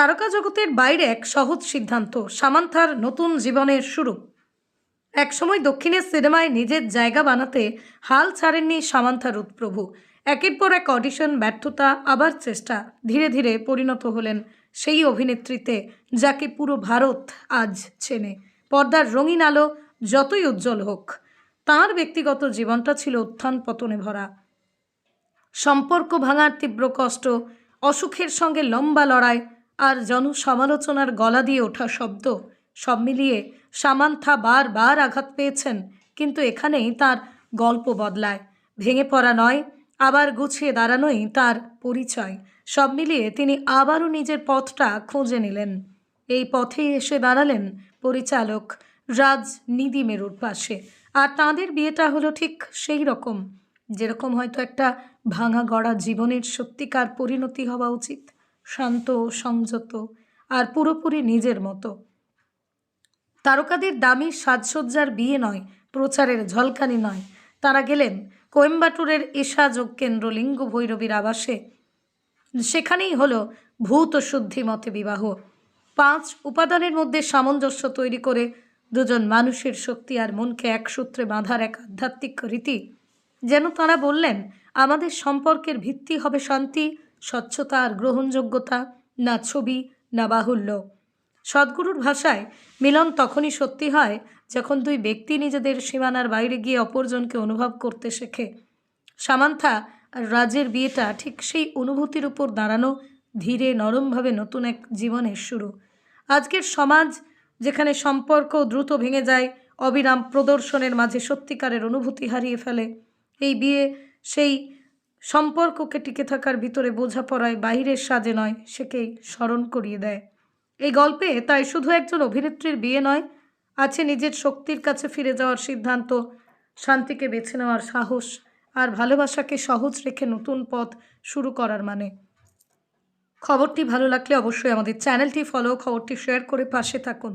তারকা জগতের বাইরে এক সহজ সিদ্ধান্ত, সামান্থার নতুন জীবনের শুরু। একসময় দক্ষিণের সিনেমায় নিজের জায়গা বানাতে হাল ছাড়েননি সামান্থা রুৎপ্রভু একের পর এক অডিশন ব্যর্থতা, আবার চেষ্টা, ধীরে ধীরে পরিণত হলেন সেই অভিনেত্রীতে, যাকে পুরো ভারত আজ চেনে। পর্দার রঙিন আলো যতই উজ্জ্বল হোক, তার ব্যক্তিগত জীবনটা ছিল উত্থান পতনে ভরা। সম্পর্ক ভাঙার তীব্র কষ্ট, অসুখের সঙ্গে লম্বা লড়াই আর জনসমালোচনার গলা দিয়ে ওঠা শব্দ, সব মিলিয়ে সামান্থা বারবার আঘাত পেয়েছেন, কিন্তু এখানেই তার গল্প বদলায়। ভেঙে পড়া নয়, আবার গুছিয়ে দাঁড়ানোই তার পরিচয়। সব মিলিয়ে তিনি আবারও নিজের পথটা খুঁজে নিলেন। এই পথেই এসে দাঁড়ালেন পরিচালক রাজ নিধি মেরুর পাশে। আর তাঁদের বিয়েটা হলো ঠিক সেই রকম, যেরকম হয়তো একটা ভাঙা গড়া জীবনের সত্যিকার পরিণতি হওয়া উচিত। শান্ত, সংযত আর পুরোপুরি নিজের মতো। তারকাদের দামি সাজসজ্জার বিয়ে নয়, প্রচারের ঝলকানি নয়। তারা গেলেন কোয়েম্বাটুরের ঈশা যোগ কেন্দ্র লিঙ্গ ভৈরবীর আবাসে। সেখানেই হলো ভূত শুদ্ধি মতে বিবাহ। পাঁচ উপাদানের মধ্যে সামঞ্জস্য তৈরি করে দুজন মানুষের শক্তি আর মনকে এক সূত্রে বাঁধার এক আধ্যাত্মিক রীতি। যেন তারা বললেন, আমাদের সম্পর্কের ভিত্তি হবে শান্তি স্বচ্ছতা আর গ্রহণযোগ্যতা, না ছবি, না বাহুল্য। সদ্গুরুর ভাষায় মিলন তখনই সত্যি হয় যখন দুই ব্যক্তি নিজেদের সীমানার বাইরে গিয়ে অপরজনকে অনুভব করতে শেখে। সামান্থা আর রাজের বিয়েটা ঠিক সেই অনুভূতির উপর দাঁড়ানো ধীরে নরমভাবে নতুন এক জীবনের শুরু। আজকের সমাজ যেখানে সম্পর্ক দ্রুত ভেঙে যায়, অবিরাম প্রদর্শনের মাঝে সত্যিকারের অনুভূতি হারিয়ে ফেলে, এই বিয়ে সেই সম্পর্ককে টিকে থাকার ভিতরে বোঝাপড়ায় বাইরের সাজে নয় সেকেই স্মরণ করিয়ে দেয়। এই গল্পে তাই শুধু একজন অভিনেত্রীর বিয়ে নয়, আছে নিজের শক্তির কাছে ফিরে যাওয়ার সিদ্ধান্ত, শান্তিকে বেছে নেওয়ার সাহস, আর ভালোবাসাকে সহজ রেখে নতুন পথ শুরু করার মানে। খবরটি ভালো লাগলে অবশ্যই আমাদের চ্যানেলটি ফলো, খবরটি শেয়ার করে পাশে থাকুন।